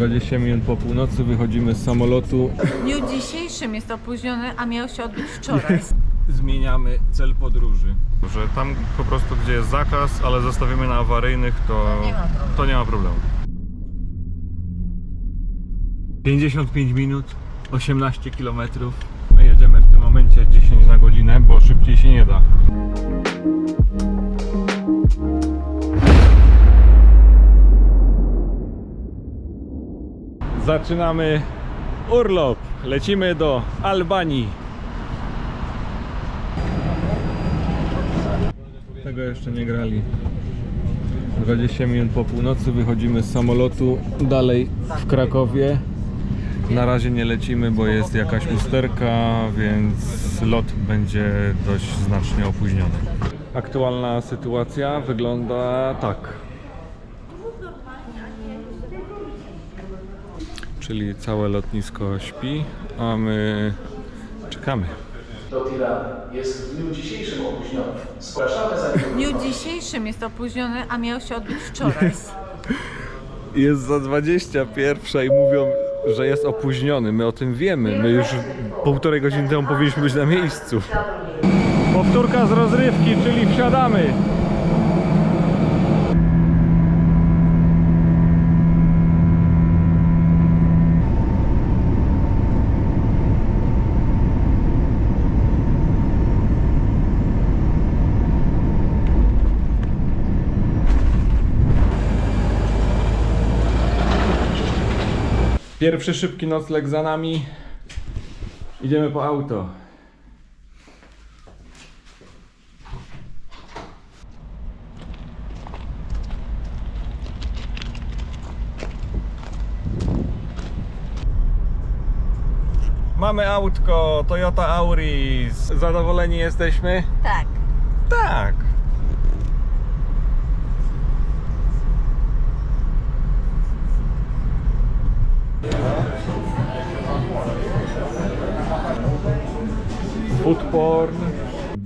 20 minut po północy wychodzimy z samolotu. W dniu dzisiejszym jest opóźniony, a miał się odbyć wczoraj. Zmieniamy cel podróży. Że tam po prostu gdzie jest zakaz, ale zostawimy na awaryjnych, to, nie ma problemu. to nie ma problemu. 55 minut, 18 km. My jedziemy w tym momencie 10 na godzinę, bo szybciej się nie da. Zaczynamy urlop. Lecimy do Albanii. Tego jeszcze nie grali. 20 minut po północy wychodzimy z samolotu dalej w Krakowie. Na razie nie lecimy, bo jest jakaś usterka, więc lot będzie dość znacznie opóźniony. Aktualna sytuacja wygląda tak. Czyli całe lotnisko śpi, a my czekamy. do Tirany jest w dniu dzisiejszym opóźniony. Zgłaszamy za W dniu dzisiejszym jest opóźniony, a miał się odbyć wczoraj. Jest za 21 i mówią, że jest opóźniony. My o tym wiemy. My już półtorej godziny temu powinniśmy być na miejscu. Powtórka z rozrywki, czyli wsiadamy. Pierwszy szybki nocleg za nami. Idziemy po auto. Mamy autko Toyota Auris. Zadowoleni jesteśmy? Tak. Tak.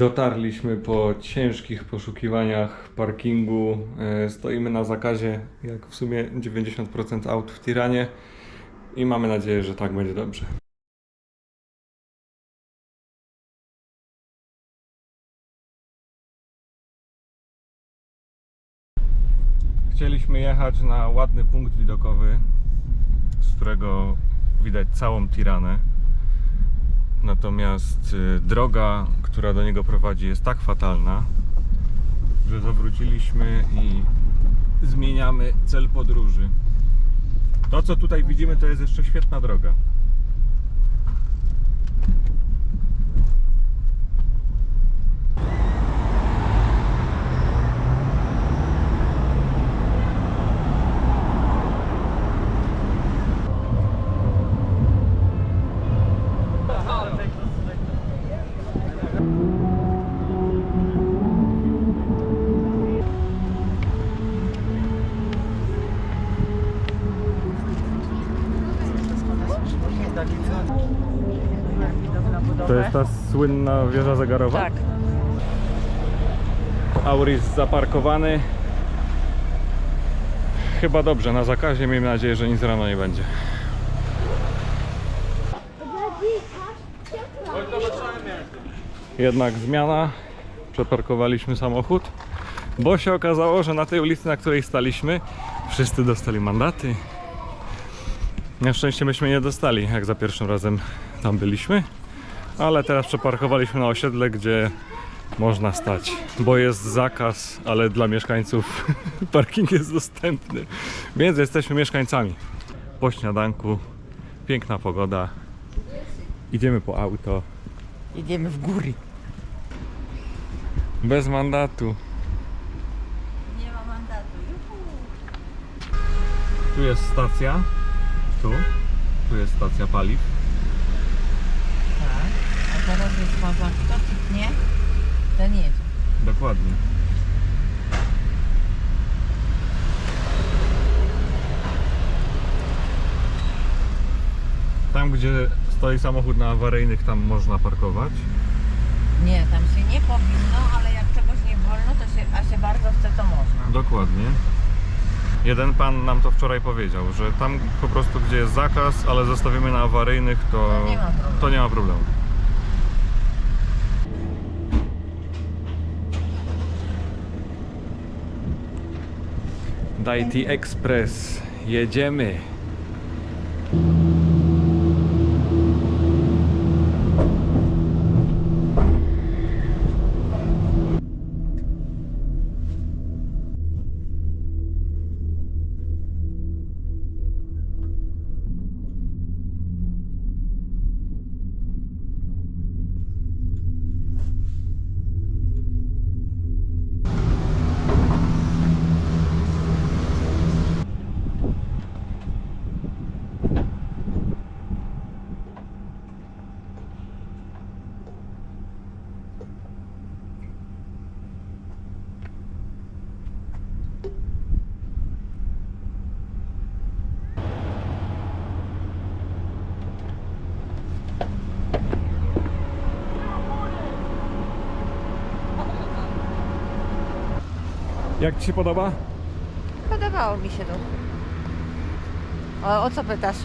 Dotarliśmy po ciężkich poszukiwaniach parkingu. E, Stoimy na zakazie, jak w sumie 90% aut w Tiranie. I mamy nadzieję, że tak będzie dobrze. Chcieliśmy jechać na ładny punkt widokowy, z którego widać całą Tiranę. Natomiast y, droga, która do niego prowadzi, jest tak fatalna, że zawróciliśmy i zmieniamy cel podróży. To, co tutaj widzimy, to jest jeszcze świetna droga. To jest ta słynna wieża zegarowa? Tak. Auris zaparkowany. Chyba dobrze, na zakazie. Miejmy nadzieję, że nic rano nie będzie. Jednak zmiana. Przeparkowaliśmy samochód, bo się okazało, że na tej ulicy, na której staliśmy, wszyscy dostali mandaty. Na szczęście myśmy nie dostali, jak za pierwszym razem tam byliśmy. Ale teraz przeparkowaliśmy na osiedle, gdzie można stać, bo jest zakaz, ale dla mieszkańców parking jest dostępny. Więc jesteśmy mieszkańcami. Po śniadanku, piękna pogoda. Idziemy po auto. Jedziemy w góry. Bez mandatu. Nie ma mandatu. Tu jest stacja. Tu. Tu jest stacja paliw. Tak. A teraz jest faza, kto kliknie, ten jedzie. Dokładnie. Tam, gdzie stoi samochód na awaryjnych, tam można parkować. Nie, tam się nie powinno, ale jak czegoś nie wolno, to się, a się bardzo chce, to można. Dokładnie. Jeden pan nam to wczoraj powiedział, że tam po prostu gdzie jest zakaz, ale zostawimy na awaryjnych, to, To nie ma problemu. to nie ma problemu. Dajti Express. Jedziemy. Jak Ci się podoba? Podobało mi się to. O, o co pytasz?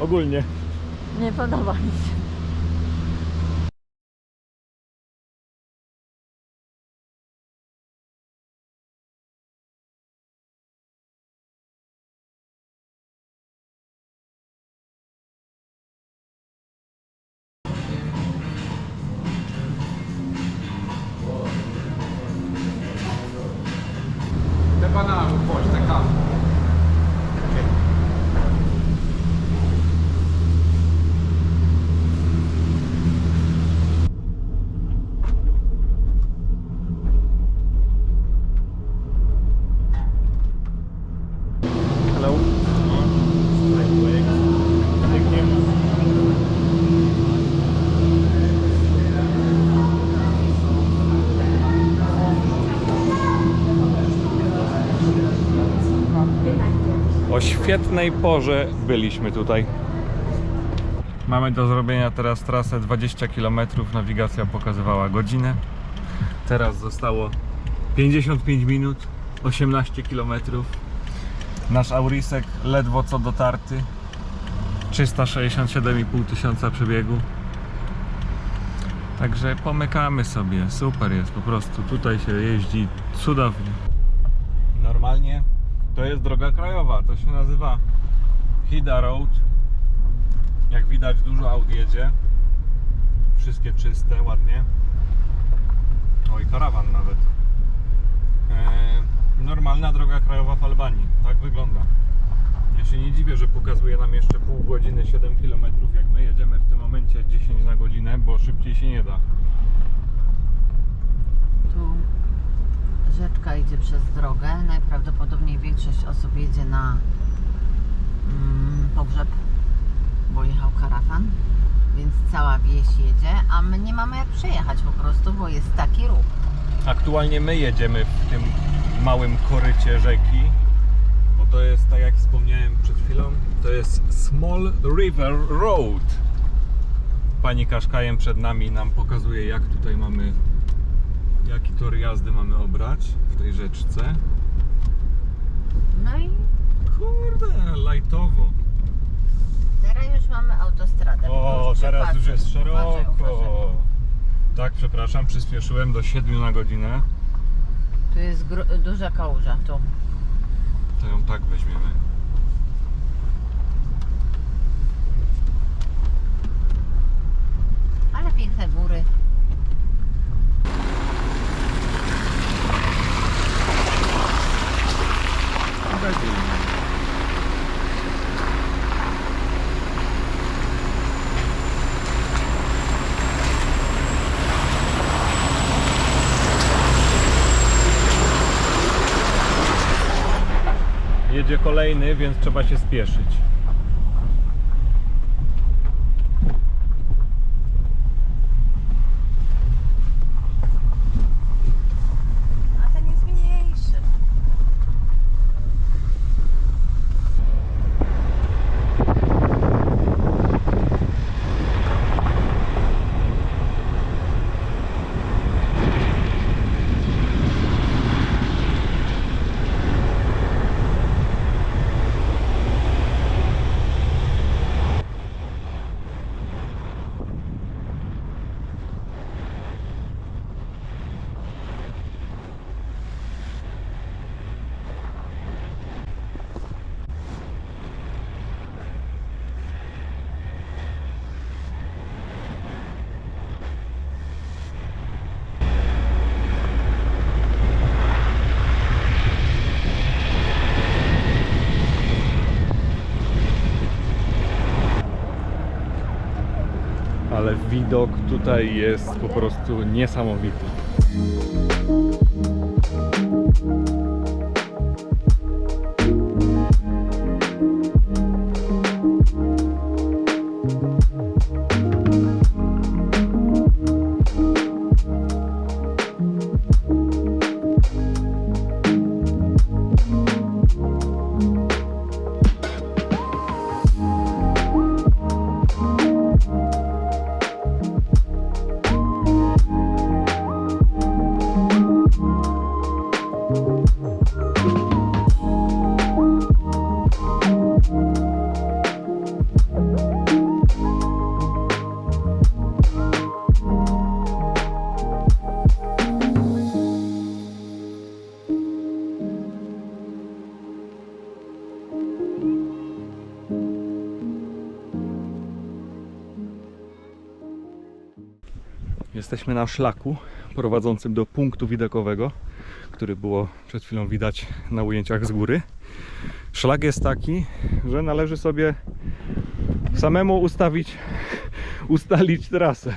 Ogólnie. Nie podoba mi się. Hello. O świetnej porze byliśmy tutaj. Mamy do zrobienia teraz trasę 20 km, nawigacja pokazywała godzinę. Teraz zostało 55 minut, 18 km. Nasz Aurisek ledwo co dotarty. 367,5 tysiąca przebiegu. Także pomykamy sobie. Super jest po prostu. Tutaj się jeździ cudownie. Normalnie to jest droga krajowa. To się nazywa Hida Road. Jak widać dużo aut jedzie. Wszystkie czyste, ładnie. Oj, karawan nawet. Eee, normalna droga krajowa w Albanii. Tak wygląda. Ja się nie dziwię, że pokazuje nam jeszcze pół godziny 7 km, jak my jedziemy w tym momencie 10 na godzinę, bo szybciej się nie da. Tu rzeczka idzie przez drogę. Najprawdopodobniej większość osób jedzie na mm, pogrzeb, bo jechał karawan, więc cała wieś jedzie, a my nie mamy jak przejechać po prostu, bo jest taki ruch. Aktualnie my jedziemy w tym małym korycie rzeki, bo to jest, tak jak wspomniałem przed chwilą, to jest Small River Road. Pani Kaszkajem przed nami nam pokazuje, jak tutaj mamy, jaki tor jazdy mamy obrać w tej rzeczce. No i Kurde, lajtowo. teraz już mamy autostradę. O, teraz już jest Uważaj, szeroko. uważaj. Tak, przepraszam, przyspieszyłem do 7 na godzinę. Tu jest duża kałuża, tu. To ją tak weźmiemy. Ale piękne góry. Jedzie kolejny, więc trzeba się spieszyć. A ten jest mniejszy. ale widok tutaj jest po prostu niesamowity. Jesteśmy na szlaku prowadzącym do punktu widokowego, który było przed chwilą widać na ujęciach z góry. Szlak jest taki, że należy sobie samemu ustawić, ustalić trasę.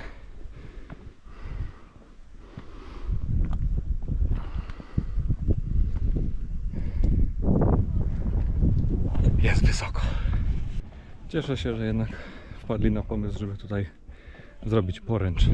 Jest wysoko. Cieszę się, że jednak wpadli na pomysł, żeby tutaj zrobić poręcz.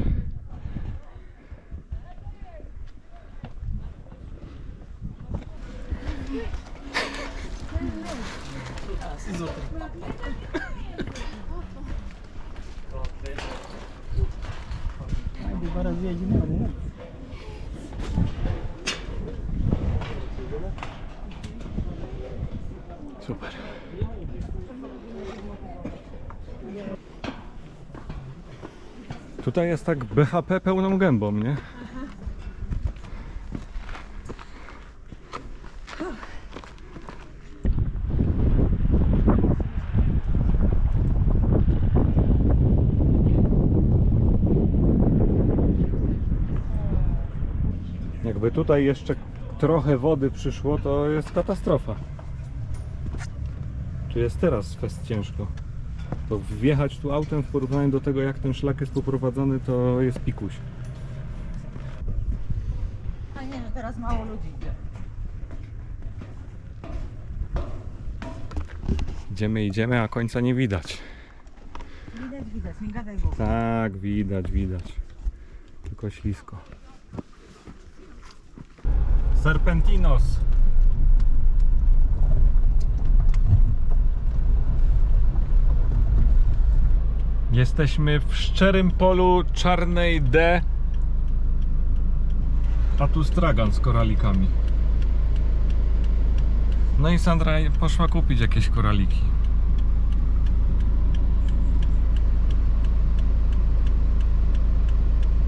Super. Tutaj jest tak BHP pełną gębą, nie? Tutaj jeszcze trochę wody przyszło, to jest katastrofa. Tu jest teraz fest ciężko. To wjechać tu autem w porównaniu do tego, jak ten szlak jest poprowadzony, to jest pikuś. Fajnie, że teraz mało ludzi idzie. Idziemy, idziemy, a końca nie widać. Widać, widać, nie gadaj głowy. Tak, widać, widać. Tylko ślisko. Serpentinos. Jesteśmy w szczerym polu czarnej D. A tu stragan z koralikami. No i Sandra poszła kupić jakieś koraliki.